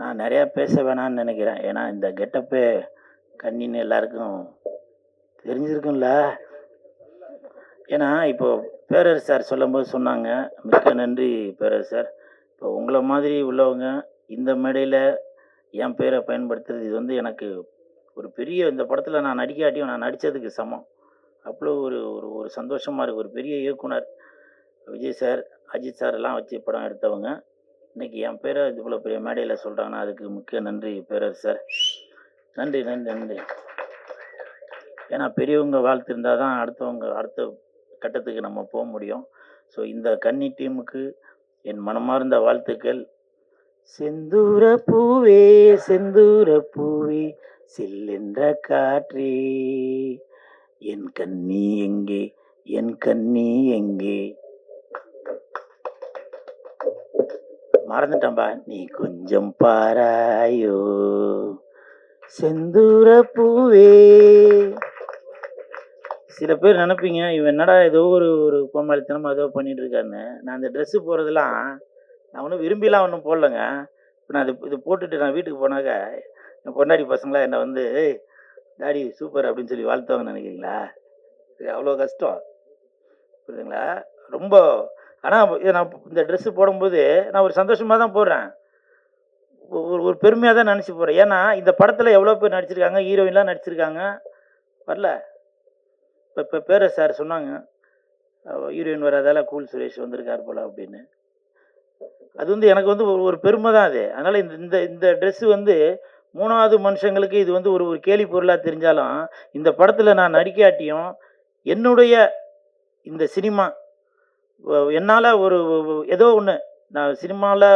நான் நிறையா பேச வேணாம்னு நினைக்கிறேன். ஏன்னா இந்த கெட்டப்பே கண்ணின்னு எல்லாருக்கும் தெரிஞ்சிருக்கும்ல. ஏன்னா இப்போ பேரர் சார் சொல்லும்போது சொன்னாங்க. மிக்க நன்றி பேரர் சார். இப்போ உங்களை மாதிரி உள்ளவங்க இந்த மேடையில் என் பேரை பயன்படுத்துறது இது வந்து எனக்கு ஒரு பெரிய இந்த படத்தில் நான் நடிக்காட்டியும் நான் நடித்ததுக்கு சமம். அவ்வளோ ஒரு ஒரு ஒரு சந்தோஷமாக இருக்குது ஒரு பெரிய இயக்குனர் விஜய் சார் அஜித் சார் எல்லாம் வச்சு படம் எடுத்தவங்க. இன்னைக்கு என் பேரை இவ்வளோ பெரிய மேடையில் சொல்கிறாங்கன்னா அதுக்கு முக்கிய நன்றி பேரர் சார். நன்றி நன்றி நன்றி. ஏன்னா பெரியவங்க வாழ்த்து இருந்தால் தான் அடுத்தவங்க அடுத்த கட்டத்துக்கு நம்ம போக முடியும். ஸோ இந்த கன்னி டீமுக்கு என் மனமார்ந்த வாழ்த்துக்கள். செந்தூர பூவே செந்தூர பூவே சில்லென்ற காற்றே. என் கண்ணி எங்கே என் கண்ணி எங்கே? மறந்துட்டம்பா நீ கொஞ்சம் பாராயோ. செந்தூர பூவே. சில பேர் நினைப்பீங்க இவன் என்னடா ஏதோ ஒரு ஒரு கோமாளித்தனமாக ஏதோ பண்ணிட்டு இருக்காருன்னு நான் அந்த ட்ரெஸ்ஸு போகிறதெல்லாம் நான் ஒன்றும் விரும்பிலாம் ஒன்றும் போடலங்க. இப்போ நான் இது இது போட்டுட்டு நான் வீட்டுக்கு போனாக்க என் பொண்டாடி பசங்களாம் என்னை வந்து டாடி சூப்பர் அப்படின்னு சொல்லி வாழ்த்துவாங்கன்னு நினைக்கிறீங்களா? இது அவ்வளோ கஷ்டம். புரியுதுங்களா? ரொம்ப ஆனால் இதை நான் இந்த ட்ரெஸ்ஸு போடும்போது நான் ஒரு சந்தோஷமாக தான் போடுறேன். ஒரு ஒரு பெருமையாக தான் நினச்சி போகிறேன் ஏன்னா இந்த படத்தில் எவ்வளோ பேர் நடிச்சிருக்காங்க ஹீரோயின்லாம் நடிச்சிருக்காங்க. வரல. இப்போ இப்போ பேர சார் சொன்னாங்க ஹீரோயின் வராதால கூல் சுரேஷ் வந்திருக்கார் போல அப்படின்னு. அது வந்து எனக்கு வந்து ஒரு ஒரு பெருமை தான் அது. அதனால் இந்த இந்த இந்த ட்ரெஸ்ஸு வந்து மூணாவது மனுஷங்களுக்கு இது வந்து ஒரு ஒரு கேலி பொருளாக தெரிஞ்சாலும் இந்த படத்தில் நான் நடிக்காட்டியும் என்னுடைய இந்த சினிமா என்னால் ஒரு ஏதோ ஒன்று நான் சினிமாவில்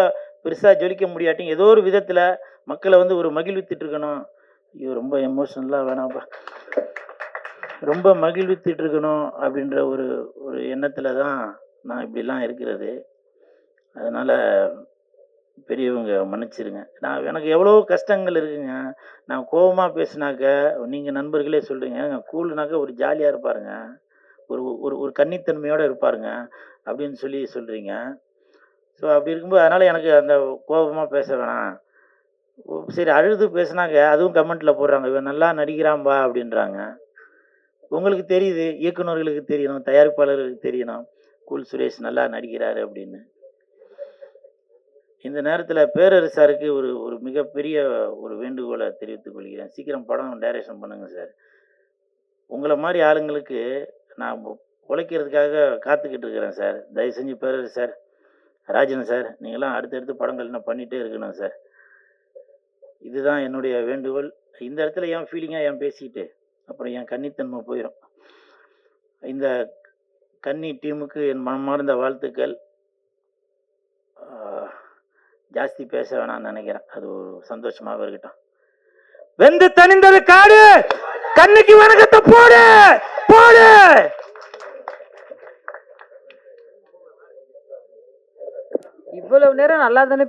பெருசாக ஜொலிக்க முடியாட்டி ஏதோ ஒரு விதத்தில் மக்களை வந்து ஒரு மகிழ்வித்துட்டு இருக்கணும் ஐயோ ரொம்ப எமோஷனலாக வேணாம்ப்பா ரொம்ப மகிழ்வித்துட்டு இருக்கணும் அப்படின்ற ஒரு ஒரு எண்ணத்தில் தான் நான் இப்படிலாம் இருக்கிறது. அதனால் பெரியவங்க மன்னிச்சிருங்க. நான் எனக்கு எவ்வளோ கஷ்டங்கள் இருக்குங்க. நான் கோபமாக பேசினாக்க நீங்கள் நண்பர்களே சொல்கிறீங்க கூல்னாக்க ஒரு ஜாலியாக இருப்பாருங்க. ஒரு ஒரு ஒரு கன்னித்தன்மையோடு இருப்பாருங்க அப்படின்னு சொல்லி சொல்கிறீங்க ஸோ அப்படி இருக்கும்போது அதனால் எனக்கு அந்த கோபமாக பேச வேணாம். ஓ, சரி அழுது பேசுனாங்க அதுவும் கமெண்ட்டில் போடுறாங்க இவன் நல்லா நடிக்கிறான்பா அப்படின்றாங்க. உங்களுக்கு தெரியுது இயக்குனர்களுக்கு தெரியணும் தயாரிப்பாளர்களுக்கு தெரியணும். கூல் சுரேஷ் நல்லா நடிக்கிறாரு அப்படின்னு. இந்த நேரத்தில் பேரரசாருக்கு ஒரு ஒரு மிகப்பெரிய ஒரு வேண்டுகோளை தெரிவித்துக் கொள்கிறேன். சீக்கிரம் படம் டைரக்ஷன் பண்ணுங்கள் சார். உங்களை மாதிரி ஆளுங்களுக்கு நான் உழைக்கிறதுக்காக காத்துக்கிட்டு இருக்கிறேன் சார். தயவு செஞ்சு பேர் சார். ராஜன் சார் நீங்களாம் அடுத்தடுத்து படங்கள் என்ன பண்ணிகிட்டே இருக்கணும் சார். இதுதான் என்னுடைய வேண்டுகோள். இந்த இடத்துல ஏன் ஃபீலிங்காக ஏன் பேசிக்கிட்டு அப்புறம் என் கன்னித்தன்மை போயிடும் இந்த கன்னி டீமுக்கு என் மனமார்ந்த வாழ்த்துக்கள். ஜாஸ்தி பேச வேணாம்னு நினைக்கிறேன். அது ஒரு சந்தோஷமாக இருக்கட்டும். வெந்து தனிந்தது காடு! கண்ணுக்கு வணக்கத்தை போடு! போடு. இவ்வளவு நேரம் நல்லா தானே